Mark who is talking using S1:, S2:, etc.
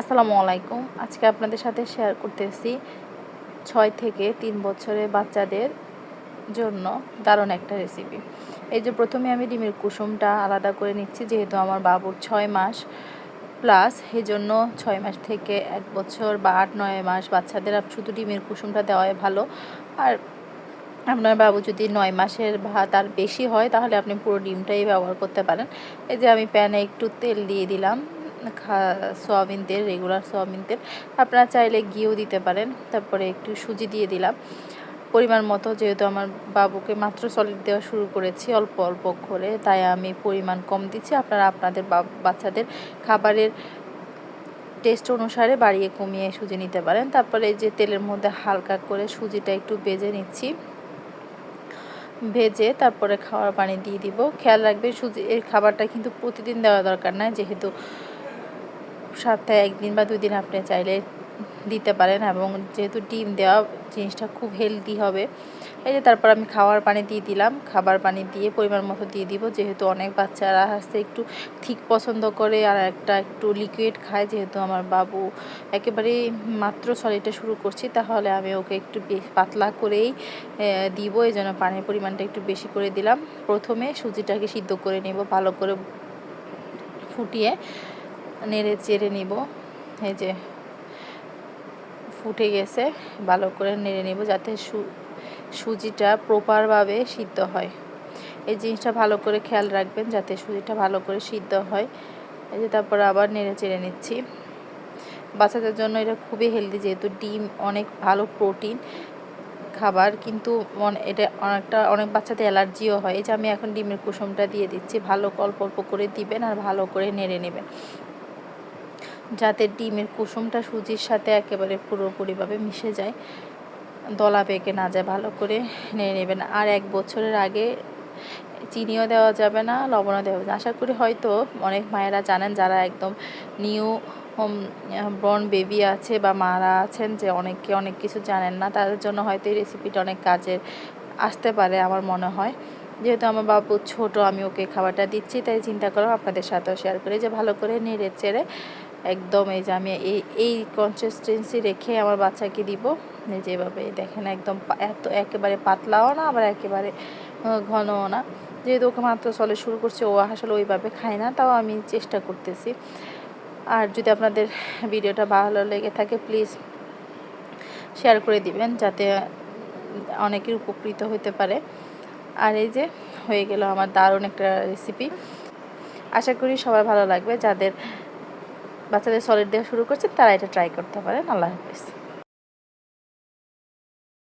S1: আসসালামু আলাইকুম। আজকে আপনাদের সাথে শেয়ার করতেছি ছয় থেকে তিন বছরের বাচ্চাদের জন্য দারুণ একটা রেসিপি এই যে প্রথমে আমি ডিমের কুসুমটা আলাদা করে নিচ্ছি, যেহেতু আমার বাবুর ছয় মাস প্লাস এই জন্য ছয় মাস থেকে এক বছর বা আট, নয় মাস বাচ্চাদের শুধু ডিমের কুসুমটা দেওয়াই ভালো। আর আপনার বাবু যদি নয় মাসের বা তার বেশি হয়, তাহলে আপনি পুরো ডিমটাই ব্যবহার করতে পারেন। এই যে আমি প্যানে একটু তেল দিয়ে দিলাম। সোয়াবিন তেল রেগুলার সোয়াবিন তেল আপনারা চাইলে ঘিও দিতে পারেন, তারপরে একটু সুজি দিয়ে দিলাম। পরিমাণ মতো, যেহেতু আমার বাবুকে মাত্র সলিড দেওয়া শুরু করেছি, অল্প অল্প করে, তাই আমি পরিমাণ কম দিচ্ছি। আপনারা আপনাদের বাচ্চাদের খাবারের টেস্ট অনুসারে বাড়িয়ে কমিয়ে সুজি নিতে পারেন। তারপরে যে তেলের মধ্যে হালকা করে সুজিটা একটু বেজে নিচ্ছি। ভেজে তারপরে খাওয়ার পানি দিয়ে দিব। খেয়াল রাখবে সুজি এর খাবারটা কিন্তু প্রতিদিন দেওয়া দরকার নয় যেহেতু সপ্তাহে একদিন বা দুই দিন আপনি চাইলে দিতে পারেন এবং যেহেতু ডিম দেওয়া জিনিসটা খুব হেলদি হবে, এই যে তারপর আমি খাওয়ার পানি দিয়ে দিলাম, খাবার পানি দিয়ে পরিমাণ মতো দিয়ে দিব, যেহেতু অনেক বাচ্চারা আসতে একটু ঠিক পছন্দ করে আর একটা একটু লিকুইড খায়, যেহেতু আমার বাবু একেবারেই মাত্র সলিডটা শুরু করছি, তাহলে আমি ওকে একটু পাতলা করেই দিব, এই জন্য পানির পরিমাণটা একটু বেশি করে দিলাম। প্রথমে সুজিটাকে সিদ্ধ করে নেব, ভালো করে ফুটিয়ে। নেড়ে চেড়ে নিব। এই যে ফুটে গেছে, ভালো করে নেড়ে নেব যাতে সুজিটা প্রপারভাবে সিদ্ধ হয়। এই জিনিসটা ভালো করে খেয়াল রাখবেন যাতে সুজিটা ভালো করে সিদ্ধ হয়। এই যে তারপর আবার নেড়ে চেড়ে নিচ্ছি। বাচ্চাদের জন্য এটা খুবই হেলদি যেহেতু ডিম অনেক ভালো প্রোটিন খাবার, কিন্তু এটা অনেকটা, অনেক বাচ্চাদের অ্যালার্জিও হয়। এই যে আমি এখন ডিমের কুসুমটা দিয়ে দিচ্ছি। ভালো অল্প অল্প করে দিবেন আর ভালো করে নেড়ে নেবেন। যাতে ডিমের কুসুমটা সুজির সাথে একেবারে পুরোপুরিভাবে মিশে যায়, দলা পেকে না যায়, ভালো করে নিয়ে নেবেন। আর এক বছরের আগে চিনিও দেওয়া যাবে না, লবণও দেওয়া যাবে আশা করি হয়তো অনেক মায়েরা জানেন, যারা একদম নিউ ব্রন বেবি আছে বা মারা আছেন, যে অনেকে অনেক কিছু জানেন না, তাদের জন্য হয়তো এই রেসিপিটা অনেক কাজের আসতে পারে আমার মনে হয়। যেহেতু আমার বাবু ছোট, আমি ওকে খাবারটা দিচ্ছি, তাই চিন্তা করলাম আপনাদের সাথেও শেয়ার করি, যে ভালো করে নেড়ে চেড়ে একদম এই যে আমি এই এই কনসিস্টেন্সি রেখে আমার বাচ্চাকে দিব। যেভাবে দেখেন একদম এত একেবারে পাতলাও না, আবার একেবারে ঘনও না। যেহেতু ওকে মাত্র চলে শুরু করছে, ও আসলে ওইভাবে খায় না, তাও আমি চেষ্টা করতেছি। আর যদি আপনাদের ভিডিওটা ভালো লেগে থাকে প্লিজ শেয়ার করে দিবেন, যাতে অনেকের উপকৃত হতে পারে। আর এই যে, হয়ে গেল আমার দারুণ একটা রেসিপি আশা করি সবার ভালো লাগবে। যাদের বাচ্চাদের সলিড দেওয়া শুরু করছেন তারা এটা ট্রাই করতে পারেন আল্লাহ হাফিজ।